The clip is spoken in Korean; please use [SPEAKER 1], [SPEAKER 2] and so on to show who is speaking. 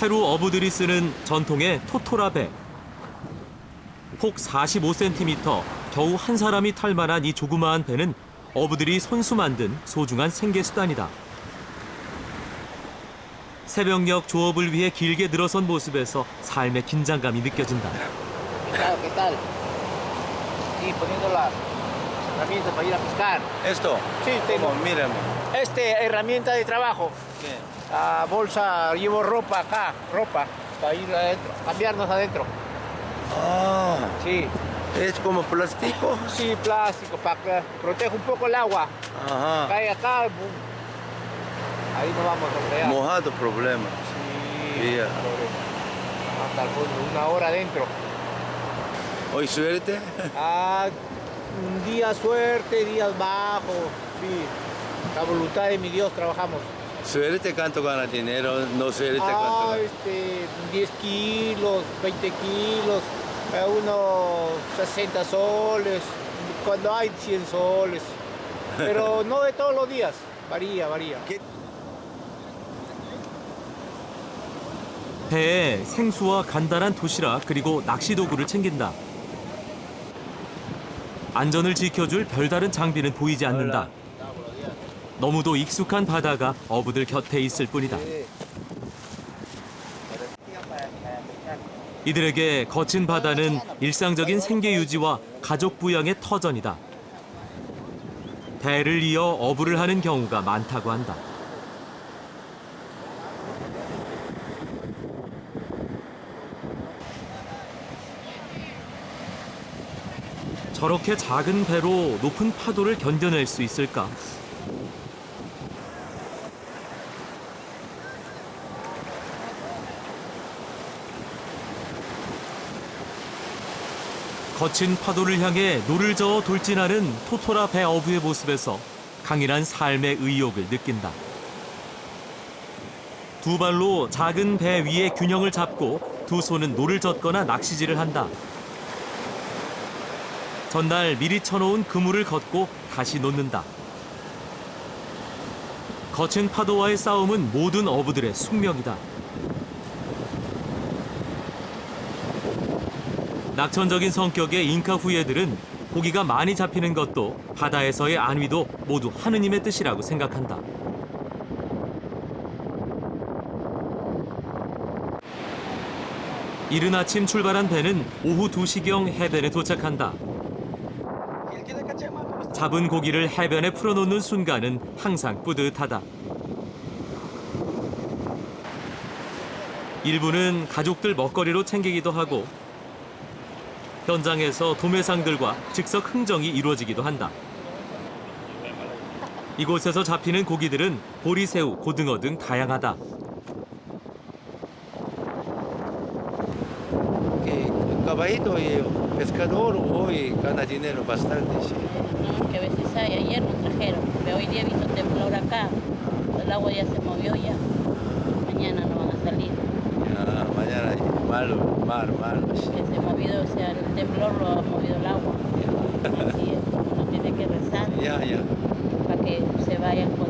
[SPEAKER 1] 페루 어부들이 쓰는 전통의 토토라 배. 폭 45cm, 겨우 한 사람이 탈 만한 이 조그마한 배는 어부들이 손수 만든 소중한 생계 수단이다. 새벽녘 조업을 위해 길게 늘어선 모습에서 삶의 긴장감이 느껴진다.
[SPEAKER 2] ¿Qué? ¿Qué herramientas para ir a pescar.
[SPEAKER 3] Esto,
[SPEAKER 2] Sí, tengo.
[SPEAKER 3] mírame.
[SPEAKER 2] Este, herramienta de trabajo. La bolsa, llevo ropa acá, ropa, para ir adentro, cambiarnos adentro.
[SPEAKER 3] Ah,
[SPEAKER 2] Sí,
[SPEAKER 3] es como plástico.
[SPEAKER 2] sí, plástico, para que proteja un poco el agua.
[SPEAKER 3] Ajá.
[SPEAKER 2] Cae acá, boom. ahí nos vamos a fregar.
[SPEAKER 3] Mojado problema.
[SPEAKER 2] Sí,
[SPEAKER 3] Bien.
[SPEAKER 2] hasta el fondo, una hora adentro.
[SPEAKER 3] Hoy suerte.
[SPEAKER 2] Ah, un día suerte, días bajos, sí. La voluntad de mi Dios trabajamos.
[SPEAKER 3] Suerte cuánto gana dinero, no suerte
[SPEAKER 2] Ah,
[SPEAKER 3] cuánto gana.
[SPEAKER 2] este, 10 kilos, 20 kilos, eh, unos 60 soles, cuando hay 100 soles. Pero no de todos los días, varía, varía.
[SPEAKER 1] 배에 생수와 간단한 도시락 그리고 낚시 도구를 챙긴다. 안전을 지켜줄 별다른 장비는 보이지 않는다. 너무도 익숙한 바다가 어부들 곁에 있을 뿐이다. 이들에게 거친 바다는 일상적인 생계 유지와 가족 부양의 터전이다. 배를 이어 어부를 하는 경우가 많다고 한다. 저렇게 작은 배로 높은 파도를 견뎌낼 수 있을까? 거친 파도를 향해 노를 저어 돌진하는 토토라 배 어부의 모습에서 강인한 삶의 의욕을 느낀다. 두 발로 작은 배 위에 균형을 잡고 두 손은 노를 젓거나 낚시질을 한다. 전날 미리 쳐놓은 그물을 걷고 다시 놓는다. 거친 파도와의 싸움은 모든 어부들의 숙명이다. 낙천적인 성격의 잉카 후예들은 고기가 많이 잡히는 것도 바다에서의 안위도 모두 하느님의 뜻이라고 생각한다. 이른 아침 출발한 배는 오후 2시경 해변에 도착한다. 잡은 고기를 해변에 풀어놓는 순간은 항상 뿌듯하다. 일부는 가족들 먹거리로 챙기기도 하고 현장에서 도매상들과 즉석 흥정이 이루어지기도 한다. 이곳에서 잡히는 고기들은 보리새우, 고등어 등 다양하다.
[SPEAKER 3] Pescador hoy gana dinero bastante.
[SPEAKER 4] No, que a veces hay, ayer nos trajeron, pero hoy día he visto temblor acá, el agua ya se movió ya, mañana no van a salir,
[SPEAKER 3] Ya, mañana malo, mar, malo. sí.
[SPEAKER 4] que se ha movido, o sea, el temblor lo ha movido el agua, así es, uno tiene que rezar
[SPEAKER 3] Ya, ya.
[SPEAKER 4] para que se vayan con.